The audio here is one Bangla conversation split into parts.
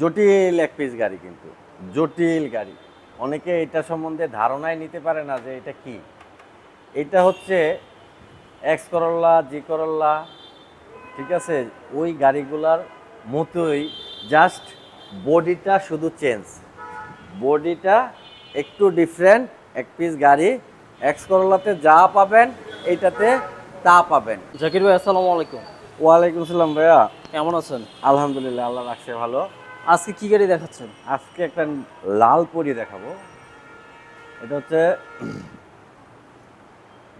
জটিল এক পিস গাড়ি কিন্তু জটিল গাড়ি। অনেকে এটা সম্বন্ধে ধারণাই নিতে পারে না যে এটা কি। এটা হচ্ছে এক্স করল্লা জি করল্লা ঠিক আছে? ওই গাড়িগুলার মতোই জাস্ট বডিটা শুধু চেঞ্জ বডিটা একটু ডিফারেন্ট এক পিস গাড়ি এক্স করল্লাতে যা পাবেন এটাতে তা পাবেন। জাকির ভাই আসসালামু আলাইকুম। ওয়ালাইকুম আসসালাম ভাইয়া। কেমন আছেন? আলহামদুলিল্লাহ আল্লাহ রাখছে ভালো। আজকে কি গাড়ি দেখাচ্ছেন? আজকে একটা লাল পরি দেখাবো। এটা হচ্ছে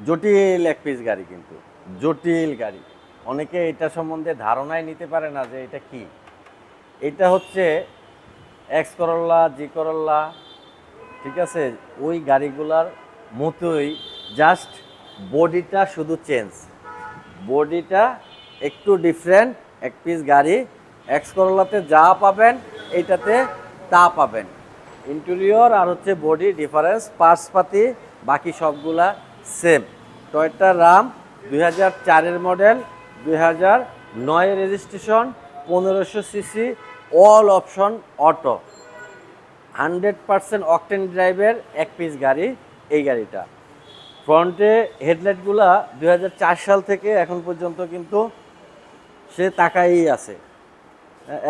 জটিল এক পিস গাড়ি কিন্তু, জটিল গাড়ি। অনেকে এটা সম্বন্ধে ধারণাই নিতে পারে না যে এটা কি। এটা হচ্ছে এক্স করল্লা জি করল্লা ঠিক আছে? ওই গাড়িগুলার মতোই জাস্ট বডিটা শুধু চেঞ্জ বডিটা একটু ডিফারেন্ট এক পিস গাড়ি এক্স করলাতে যা পাবেন এইটাতে তা পাবেন। ইন্টেরিয়র আর হচ্ছে বডি ডিফারেন্স পার্টসপাতি বাকি সবগুলা সেম টয়টা রাম দুই হাজার চারের মডেল দুই হাজার নয় রেজিস্ট্রেশন পনেরোশো CC all option auto hundred percent octane ড্রাইভের এক পিস গাড়ি, এই গাড়িটা। ফ্রন্টে হেডলাইটগুলা দু হাজার চার সাল থেকে এখন পর্যন্ত কিন্তু সে তাকাই আছে।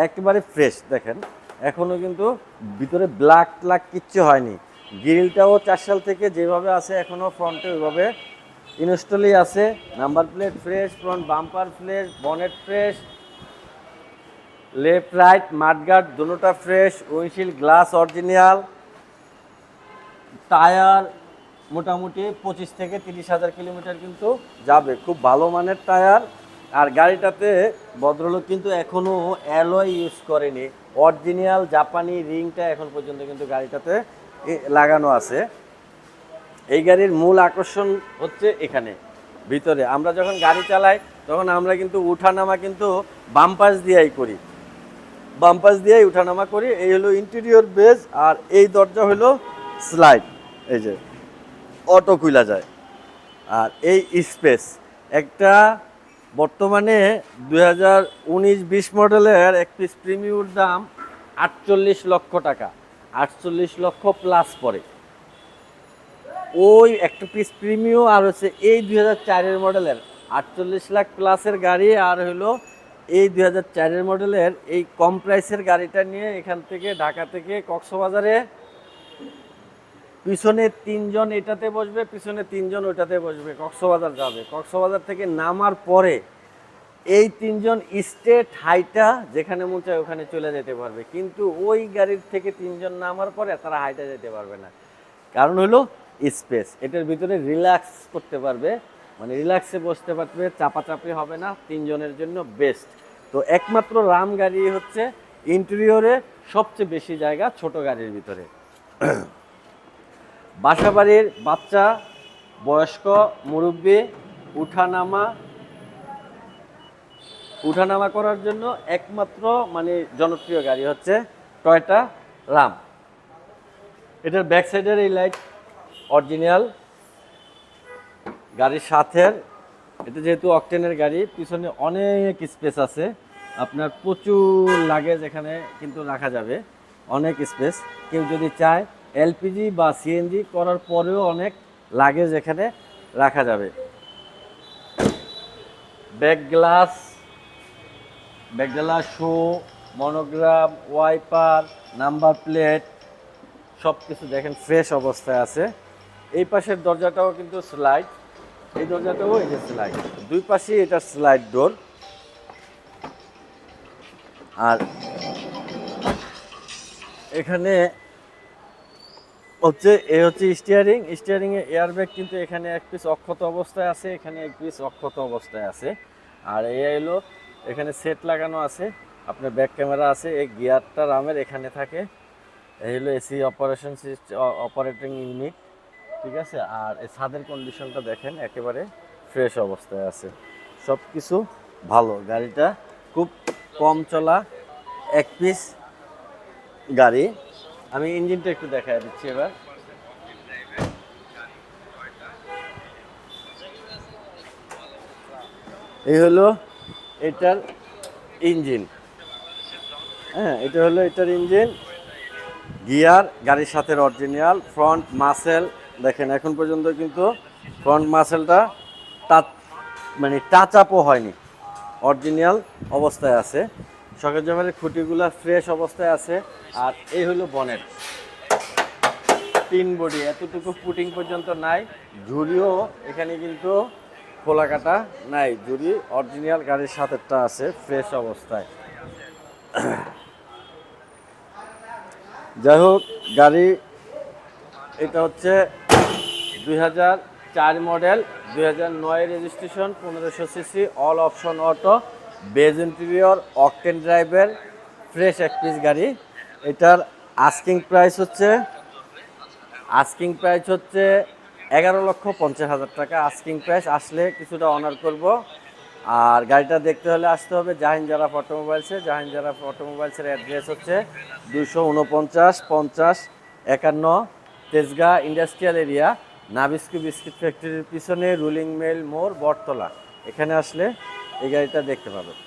একেবারে ফ্রেশ দেখেন। এখনও কিন্তু ভিতরে ব্ল্যাক ট্লাক কিচ্ছু হয়নি। গ্রিলটাও চার সাল থেকে যেভাবে আছে এখনও ফ্রন্টে ওইভাবে ইনস্টলই আছে। Number plate fresh front bumper fresh bonnet fresh left right mudguard দুটোটা fresh windshield glass original tyre মোটামুটি পঁচিশ থেকে তিরিশ হাজার কিলোমিটার কিন্তু যাবে। খুব ভালো মানের টায়ার আর গাড়িটাতে ভদ্রলোক কিন্তু এখনও অ্যালয় ইউজ করেনি। অরিজিনাল জাপানি রিংটা এখন পর্যন্ত কিন্তু গাড়িটাতে লাগানো আছে। এই গাড়ির মূল আকর্ষণ হচ্ছে এখানে, ভিতরে। আমরা যখন গাড়ি চালাই, তখন আমরা কিন্তু উঠানামা কিন্তু বাম্পাস দিয়েই করি। বাম্পাস দিয়েই উঠানামা করি। এই হলো ইন্টেরিয়র বেজ আর এই দরজা হলো স্লাইড এই যে অটো খুলা যায়। আর এই স্পেস একটা বর্তমানে দুই হাজার উনিশ বিশ মডেলের এক পিস প্রিমিয়র দাম আটচল্লিশ লক্ষ টাকা। আটচল্লিশ লক্ষ প্লাস পড়ে। ওই একটা পিস প্রিমিও আর হচ্ছে এই দুই হাজার চারের মডেলের আটচল্লিশ লাখ প্লাসের গাড়ি আর হলো এই দুই হাজার চারের মডেলের এই কম প্রাইসের গাড়িটা নিয়ে এখান থেকে ঢাকা থেকে কক্সবাজারে পিছনে তিনজন এটাতে বসবে, পিছনে তিনজন ওটাতে বসবে, কক্সবাজার যাবে। কক্সবাজার থেকে নামার পরে এই তিনজন স্টেট হাইটা যেখানে মন চায় ওখানে চলে যেতে পারবে। কিন্তু ওই গাড়ির থেকে তিনজন নামার পরে তারা হাইটা যেতে পারবে না। কারণ হলো স্পেস। এটার ভিতরে রিল্যাক্স করতে পারবে। মানে রিল্যাক্সে বসতে পারবে, চাপাচাপি হবে না, তিনজনের জন্য বেস্ট। তো একমাত্র রাম গাড়ি হচ্ছে ইন্টেরিয়রে সবচেয়ে বেশি জায়গা ছোট গাড়ির ভিতরে। বাসাবাড়ির বাচ্চা, বয়স্ক মুরব্বী উঠানামা উঠানামা করার জন্য একমাত্র মানে জনপ্রিয় গাড়ি হচ্ছে টয়টা রাম। এটার ব্যাক সাইডের এই লাইট অরিজিনাল। গাড়ির সাথের, এটা যেহেতু অকটেনের গাড়ি, পিছনে অনেক স্পেস আছে। আপনার প্রচুর লাগেজ এখানে কিন্তু রাখা যাবে, অনেক স্পেস। কেউ যদি চায় এলপিজি বা সিএনজি করার পরেও অনেক লাগেজ এখানে রাখা যাবে। Back glass back glass, show monogram wiper number plate সব কিছু দেখেন ফ্রেশ অবস্থায় আছে। এই পাশের দরজাটাও কিন্তু স্লাইড এই দরজাটাও এই যে স্লাইড দুই পাশেই এটা স্লাইড ডোর আর এখানে হচ্ছে, এ হচ্ছে স্টিয়ারিং স্টিয়ারিং এ এয়ারব্যাগ কিন্তু এখানে এক পিস অক্ষত অবস্থায় আছে, এখানে এক পিস অক্ষত অবস্থায় আছে। আর এই হলো, এখানে সেট লাগানো আছে, আপনার ব্যাক ক্যামেরা আছে, এই গিয়ারটা রামের এখানে থাকে। এই হলো এসি অপারেশন অপারেটিং ইউনিট ঠিক আছে? আর এই ছাদের কন্ডিশনটা দেখেন, একেবারে ফ্রেশ অবস্থায় আছে। সব কিছু ভালো, গাড়িটা খুব কম চলা, এক পিস গাড়ি। আমি ইঞ্জিনটা একটু দেখাই দিচ্ছি এবার। এই হলো এটার ইঞ্জিন। হ্যাঁ এটা হলো এটার ইঞ্জিন। গিয়ার, গাড়ির সাথে অরিজিনাল ফ্রন্ট মাসেল দেখেন, এখন পর্যন্ত কিন্তু ফ্রন্ট মাসেলটা টাচ মানে টাচ আপও হয়নি। অরিজিনাল অবস্থায় আছে। সকেট জমের খুঁটিগুলো ফ্রেশ অবস্থায় আছে। আর এই হলো বনেট তিন বডি এতটুকু পুটিং পর্যন্ত নাই। ঝুড়িও এখানে কিন্তু খোলা কাটা নাই। ঝুড়ি অরিজিনাল গাড়ির সাথেরটা আছে ফ্রেশ অবস্থায়। যাই হোক, গাড়ি এটা হচ্ছে দুই চার মডেল দুই হাজার নয় রেজিস্ট্রেশন পনেরোশো CC all option auto beige interior octane ড্রাইভের ফ্রেশ এক পিস গাড়ি। এটার আস্কিং প্রাইস হচ্ছে আস্কিং প্রাইস হচ্ছে এগারো লক্ষ পঞ্চাশ হাজার টাকা। আস্কিং প্রাইস আসলে কিছুটা অনার করব। আর গাড়িটা দেখতে হলে আসতে হবে জাহিন জারা অটোমোবাইলসে জাহিন জারা অটোমোবাইলসের অ্যাড্রেস হচ্ছে দুশো উনপঞ্চাশ পঞ্চাশ একান্ন Tejgaon industrial area Nabisco biscuit ফ্যাক্টরির পিছনে রুলিং মেল মোড়, বটতলা। এখানে আসলে এই গাড়িটা দেখতে পাবেন।